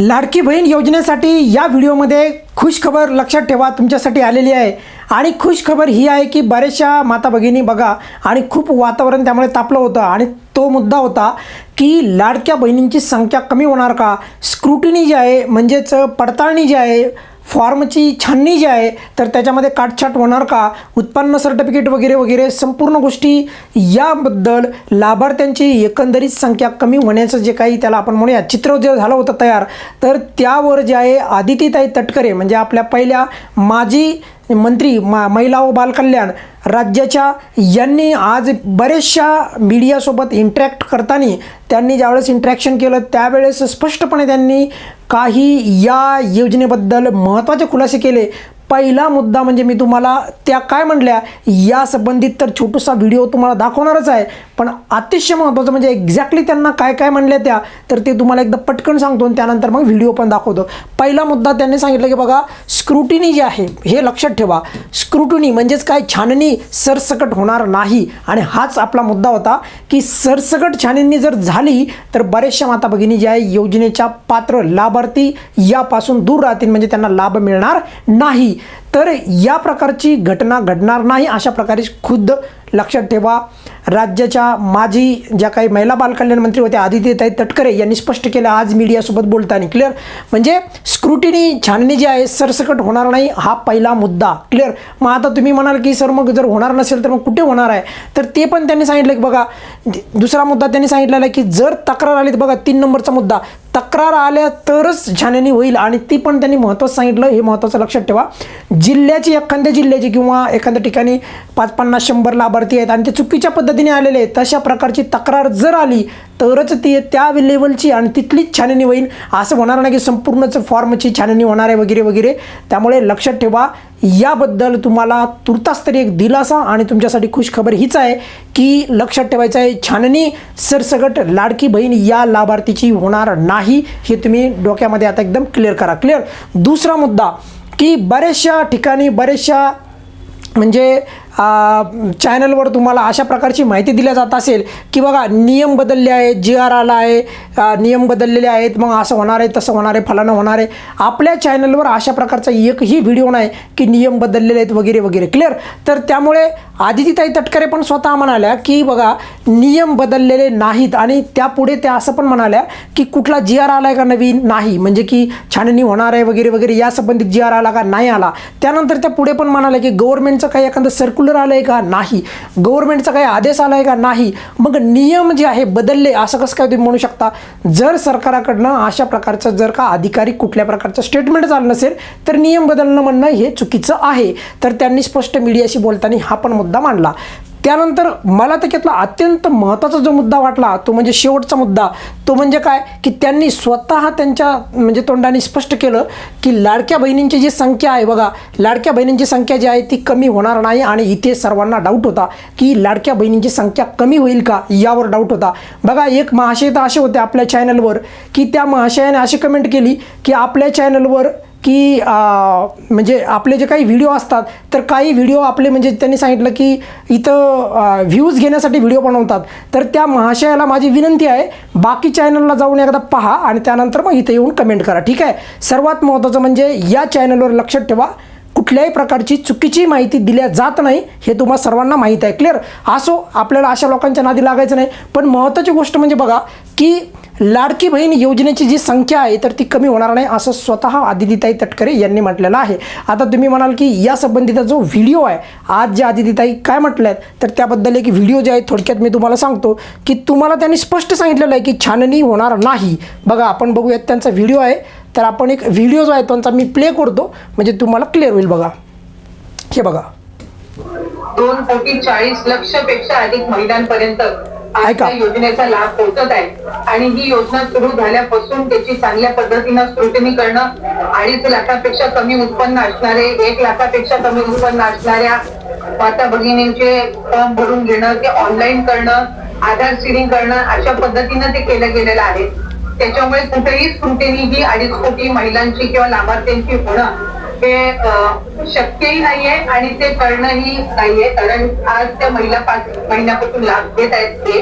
लाडकी बहीण योजनेसाठी या व्हिडिओमध्ये खुश खबर लक्षात ठेवा तुमच्यासाठी आलेली आहे. आणि खुश खबर ही आहे की बऱ्याचशा माता भगिनी बघा आणि खूप वातावरण त्यामुळे तापलं होतं. आणि तो मुद्दा होता की लाडक्या बहिणींची संख्या कमी होणार का? स्क्रुटिनी जी आहे म्हणजेच पडताळणी जी आहे फॉर्मची छाननी जी आहे तर त्याच्यामध्ये काटछाट होणार का? उत्पन्न सर्टिफिकेट वगैरे वगैरे संपूर्ण गोष्टी याबद्दल लाभार्थ्यांची एकंदरीत संख्या कमी होण्याचं जे काही त्याला आपण म्हणूया चित्र जे झालं होतं तयार तर त्यावर जे आहे आदितीताई तटकरे म्हणजे आपल्या पहिल्या माजी मंत्री मा महिला व बालकल्याण राज्याच्या यांनी आज बरेचशा मीडियासोबत इंटरॅक्ट करताना त्यांनी ज्यावेळेस इंटरॅक्शन केलं त्यावेळेस स्पष्टपणे त्यांनी काही या योजनेबद्दल महत्त्वाचे खुलासे केले. पहिला मुद्दा म्हणजे मी तुम्हाला त्या काय म्हणल्या या संबंधित तर छोटूसा व्हिडिओ तुम्हाला दाखवणारच आहे. पण अतिशय महत्त्वाचं म्हणजे एक्झॅक्टली त्यांना काय काय म्हणल्या त्या तर ते तुम्हाला एकदा पटकन सांगतो आणि त्यानंतर मग व्हिडिओ पण दाखवतो. पहिला मुद्दा त्यांनी सांगितलं की बघा स्क्रुटिनी जी आहे हे लक्षात ठेवा. स्क्रुटिनी म्हणजेच काय? छाननी सरसकट होणार नाही. आणि हाच आपला मुद्दा होता की सरसकट छाननी जर झाली तर बऱ्याचशा माता भगिनी ज्या आहे योजनेच्या पात्र लाभार्थी यापासून दूर राहतील म्हणजे त्यांना लाभ मिळणार नाही. तर या प्रकारची घटना घडणार नाही अशा प्रकारे खुद्द लक्षात ठेवा. राज्याच्या माजी ज्या काही महिला बालकल्याण मंत्री होत्या आदित्यताई तटकरे यांनी स्पष्ट केलं आज मीडियासोबत बोलताना. क्लिअर म्हणजे स्क्रुटिनी छाननी जी आहे सरसकट होणार नाही हा पहिला मुद्दा. क्लिअर मग आता तुम्ही म्हणाल की सर मग जर होणार नसेल तर मग कुठे होणार आहे? तर ते पण त्यांनी सांगितलं की बघा दुसरा मुद्दा त्यांनी सांगितलेला आहे की जर तक्रार आली तर बघा तीन नंबरचा मुद्दा. तक्रार आल्या तरच छाननी होईल आणि ती पण त्यांनी महत्त्वाचं सांगितलं हे महत्त्वाचं लक्षात ठेवा. जिल्ह्याची एखाद्या जिल्ह्याची किंवा एखाद्या ठिकाणी पाच पन्नास शंभर लाभार्थी आहेत आणि ते चुकीच्या पद्धतीने आलेले आहेत तशा प्रकारची तक्रार जर आली तरच ती त्या लेवलची आणि तिथलीच छाननी होईल असं होणार नाही की संपूर्णच फॉर्मची छाननी होणार आहे वगैरे वगैरे. त्यामुळे लक्षात ठेवा याबद्दल तुम्हाला तुर्तास तरी एक दिलासा आणि तुमच्यासाठी खुश खबर हीच आहे की लक्षात ठेवायचं आहे छाननी सरसगट लाडकी बहीण या लाभार्थीची होणार नाही हे तुम्ही डोक्यामध्ये आता एकदम क्लिअर करा. क्लिअर दुसरा मुद्दा की बऱ्याचशा ठिकाणी बऱ्याचशा म्हणजे चॅनलवर तुम्हाला अशा प्रकारची माहिती दिल्या जात असेल की बघा नियम बदलले आहेत जी आर आला आहे नियम बदललेले आहेत मग असं होणार आहे तसं होणार आहे फलानं होणार आहे. आपल्या चॅनलवर अशा प्रकारचा एकही व्हिडिओ नाही की नियम बदललेले आहेत वगैरे वगैरे. क्लिअर तर त्यामुळे आदितीताई तटकरे पण स्वतः म्हणाल्या की बघा नियम बदललेले नाहीत आणि त्यापुढे त्या असं पण म्हणाल्या की कुठला जी आर आला आहे का नवीन? नाही. म्हणजे की छाननी होणार आहे वगैरे वगैरे या संबंधित जी आर आला का नाही आला? त्यानंतर त्या पुढे पण म्हणाल्या की गव्हर्नमेंटचं काही एखादं सर्क्युलर आलं आहे का? नाही. गव्हर्नमेंटचा काही आदेश आला आहे का? नाही. मग नियम जे आहे बदलले असं कसं काय तुम्ही म्हणू शकता? जर सरकाराकडनं अशा प्रकारचं जर का अधिकारी कुठल्या प्रकारचं स्टेटमेंट झालं नसेल तर नियम बदलणं म्हणणं हे चुकीचं आहे. तर त्यांनी स्पष्ट मीडियाशी बोलताना हा पण मुद्दा मांडला. त्यानंतर मला त्याच्यातला अत्यंत महत्त्वाचा जो मुद्दा वाटला तो म्हणजे शेवटचा मुद्दा तो म्हणजे काय? की त्यांनी स्वतः त्यांच्या म्हणजे तोंडाने स्पष्ट केलं की लाडक्या बहिणींची जी संख्या आहे बघा लाडक्या बहिणींची संख्या जी आहे ती कमी होणार नाही आणि इथे सर्वांना डाऊट होता की लाडक्या बहिणींची संख्या कमी होईल का? यावर डाऊट होता. बघा एक महाशय तर असे होते आपल्या चॅनलवर की त्या महाशयाने अशी कमेंट केली की आपल्या चॅनलवर की म्हणजे आपले जे काही व्हिडिओ असतात तर काही व्हिडिओ आपले म्हणजे त्यांनी सांगितलं की इथं व्ह्यूज घेण्यासाठी व्हिडिओ बनवतात. तर त्या महाशयाला माझी विनंती आहे बाकी चॅनलला जाऊन एकदा पहा आणि त्यानंतर मग इथे येऊन कमेंट करा. ठीक आहे? सर्वात महत्त्वाचं म्हणजे या चॅनलवर लक्षात ठेवा. कुठल्याही प्रकारची चुकीची माहिती दिल्या जात नाही हे तुम्हाला सर्वांना माहीत आहे. क्लिअर असो आपल्याला अशा लोकांच्या नादी लागायचं नाही. पण महत्त्वाची गोष्ट म्हणजे बघा की लाडकी बहीण योजनेची जी संख्या आहे तर ती कमी होणार नाही असं स्वतः आदितीताई तटकरे यांनी म्हटलेलं आहे. आता तुम्ही म्हणाल की या संबंधीचा जो व्हिडिओ आहे आज जे आदितीताई काय म्हटलं आहेत तर त्याबद्दल एक व्हिडिओ जे आहे थोडक्यात मी तुम्हाला सांगतो की तुम्हाला त्यांनी स्पष्ट सांगितलेलं आहे की छाननी होणार नाही. बघा आपण बघूयात त्यांचा व्हिडिओ आहे. तर आपण एक व्हिडिओ जो आहे त्यांचा मी प्ले करतो. म्हणजे तुम्हाला क्लिअर होईल बघा. हे बघा. दोन कोटी चाळीस लक्षपेक्षा अधिक महिलांपर्यंत ऐका. योजनेचा लाभ पोहोचत आहे. आणि ही योजना सुरू झाल्यापासून त्याची चांगल्या पद्धतीनं स्क्रुटिनी करणं अडीच लाखापेक्षा कमी उत्पन्न असणारे एक लाखापेक्षा कमी उत्पन्न असणाऱ्या माता भगिनींचे फॉर्म भरून घेणं ते ऑनलाईन करणं आधार सीडिंग करणं अशा पद्धतीनं ते केलं गेलेलं आहे. त्याच्यामुळे कुठेही स्क्रुटिनी ही अडीच कोटी महिलांची किंवा लाभार्थ्यांची होणं हे शक्यही नाहीये आणि ते करणंही नाहीये. कारण आज त्या महिला पाच महिन्यापासून लाभ घेत आहेत ते.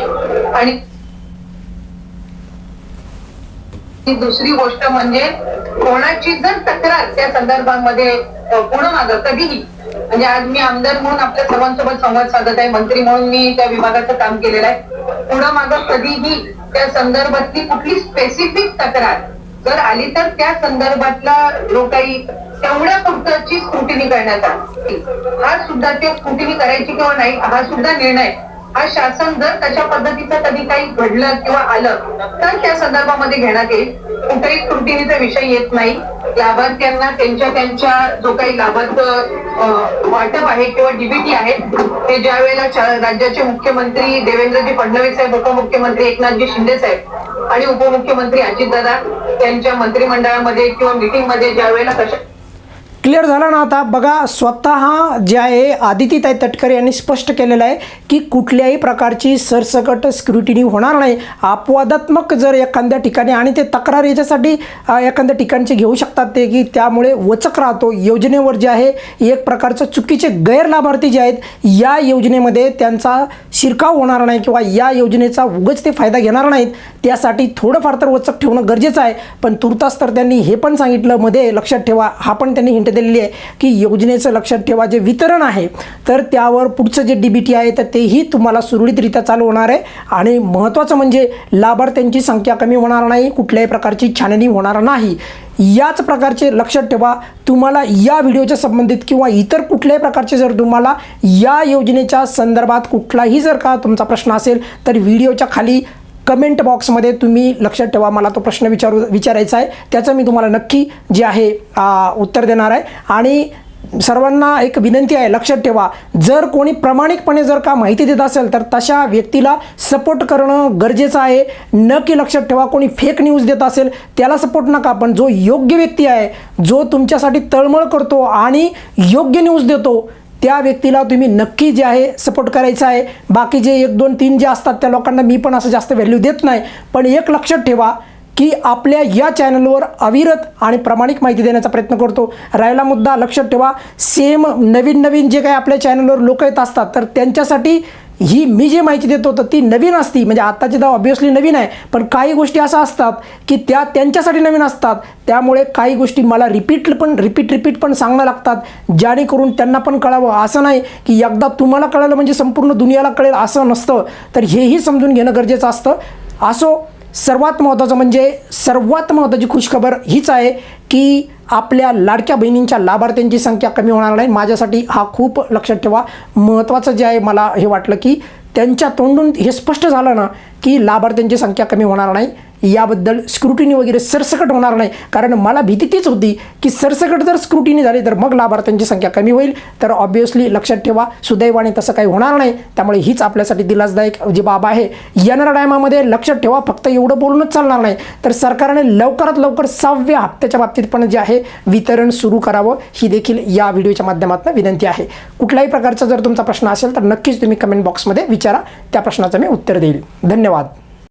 आणि ही दुसरी गोष्ट म्हणजे कोणाची जर तक्रार त्या संदर्भामध्ये अ, माग मागं कधीही म्हणजे आज मी आमदार म्हणून आपल्या सर्वांसोबत संवाद साधत आहे मंत्री म्हणून मी त्या विभागाचं काम केलेलं आहे पुढं मागं कधीही त्या संदर्भातली कुठली स्पेसिफिक तक्रार? जर आली तर त्या संदर्भातला जो काही तेवढ्या पुरतची स्क्रुटिनी करण्यात आली. हा सुद्धा ते स्क्रुटिनी करायची किंवा नाही हा सुद्धा निर्णय हा शासन जर तशा पद्धतीचं कधी काही घडलं किंवा आलं तर त्या संदर्भामध्ये घेण्यात येईल. कुठेही स्क्रुटिनीचा विषय येत नाही. लाभार्थ्यांना त्यांच्या त्यांच्या जो काही लाभार्थ वाटप आहे किंवा डीबीटी आहे ते ज्या वेळेला राज्याचे मुख्यमंत्री देवेंद्रजी फडणवीस साहेब उपमुख्यमंत्री एकनाथजी शिंदे साहेब आणि उपमुख्यमंत्री अजितदादा त्यांच्या मंत्रिमंडळामध्ये किंवा मीटिंगमध्ये ज्या वेळेला कशा क्लिअर झालं ना आता? बघा स्वतः जे आहे आदितीताई तटकरे यांनी स्पष्ट केलेलं आहे की कुठल्याही प्रकारची सरसकट स्क्रुटिनी होणार नाही. अपवादात्मक जर एखाद्या ठिकाणी आणि ते तक्रार याच्यासाठी एखाद्या ठिकाणचे घेऊ शकतात ते की त्यामुळे वचक राहतो. योजनेवर जे आहे एक प्रकारचं चुकीचे गैरलाभार्थी जे आहेत या योजनेमध्ये त्यांचा शिरकाव होणार नाही किंवा या योजनेचा उगच ते फायदा घेणार नाहीत. त्यासाठी थोडंफार तर वचक ठेवणं गरजेचं आहे. पण तुर्तास तर त्यांनी हे पण सांगितलं. मध्ये लक्षात ठेवा हा पण त्यांनी हिंट दिलेली आहे की योजनेचं लक्षात ठेवा जे वितरण आहे तर त्यावर पुढचं जे डी बी टी आहे तर तेही तुम्हाला सुरळीतरित्या चालू होणार आहे. आणि महत्त्वाचं म्हणजे लाभार्थ्यांची संख्या कमी होणार नाही कुठल्याही प्रकारची छाननी होणार नाही. याच प्रकारचे लक्षात ठेवा तुम्हाला या व्हिडिओच्या संबंधित किंवा इतर कुठल्याही प्रकारचे जर तुम्हाला या योजनेच्या संदर्भात कुठलाही जर का तुमचा प्रश्न असेल तर व्हिडिओच्या खाली कमेंट बॉक्समध्ये तुम्ही लक्षात ठेवा मला तो प्रश्न विचारू विचारायचा आहे. त्याचं मी तुम्हाला नक्की जे आहे उत्तर देणार आहे. आणि सर्वांना एक विनंती आहे लक्षात ठेवा. जर कोणी प्रामाणिकपणे जर का माहिती देत असेल तर तशा व्यक्तीला सपोर्ट करणं गरजेचं आहे. न की लक्षात ठेवा कोणी फेक न्यूज देत असेल त्याला सपोर्ट नका. पण जो योग्य व्यक्ती आहे जो तुमच्यासाठी तळमळ करतो आणि योग्य न्यूज देतो त्या व्यक्तीला तुम्ही नक्की जे आहे सपोर्ट करायचा आहे. बाकी जे एक दोन तीन जे असतात त्या लोकांना मी पण असं जास्त व्हॅल्यू देत नाही. पण एक लक्षात ठेवा की आपल्या या चॅनलवर अविरत आणि प्रामाणिक माहिती देण्याचा प्रयत्न करतो. राहिला मुद्दा लक्षात ठेवा. सेम नवीन नवीन जे काही आपल्या चॅनलवर लोक येत असतात तर त्यांच्यासाठी ही मी जी माहिती देतो तर ती नवीन असती. म्हणजे आत्ताची तर ऑब्विसली नवीन आहे पण काही गोष्टी अशा असतात की त्या त्यांच्यासाठी नवीन असतात. त्यामुळे काही गोष्टी मला रिपीट पण रिपीट रिपीट पण सांगणं लागतात जेणेकरून त्यांना पण कळावं. असं नाही की एकदा तुम्हाला कळलं म्हणजे संपूर्ण दुनियाला कळेल असं नसतं. तर हेही समजून घेणं गरजेचं असतं. असो सर्वात महत्त्वाचं म्हणजे सर्वात महत्त्वाची खुशखबर हीच आहे की आपल्या लाडक्या बहिणींच्या लाभार्थ्यांची संख्या कमी होणार नाही. माझ्यासाठी हा खूप लक्षात ठेवा. महत्त्वाचं जे आहे मला हे वाटलं की त्यांच्या तोंडून हे स्पष्ट झालं ना की लाभार्थ्यांची संख्या कमी होणार नाही. याबद्दल स्क्रुटिनी वगैरे सरसकट होणार नाही. कारण मला भीती तीच होती की सरसकट जर स्क्रुटिनी झाली तर मग लाभार्थ्यांची संख्या कमी होईल. तर ऑब्वियसली लक्षात ठेवा सुदैवाने तसं काही होणार नाही. त्यामुळे हीच आपल्यासाठी दिलासदायक जी बाब आहे. येणाऱ्या टायमामध्ये लक्षात ठेवा फक्त एवढं बोलूनच चालणार नाही. तर सरकारने लवकरात लवकर सहाव्या हप्त्याच्या बाबतीत पण जे आहे वितरण सुरू करावं. ही देखील या व्हिडिओच्या माध्यमातून विनंती आहे. कुठल्याही प्रकारचा जर तुमचा प्रश्न असेल तर नक्कीच तुम्ही कमेंट बॉक्समध्ये विचारा. त्या प्रश्नाचं मी उत्तर देईल. धन्यवाद.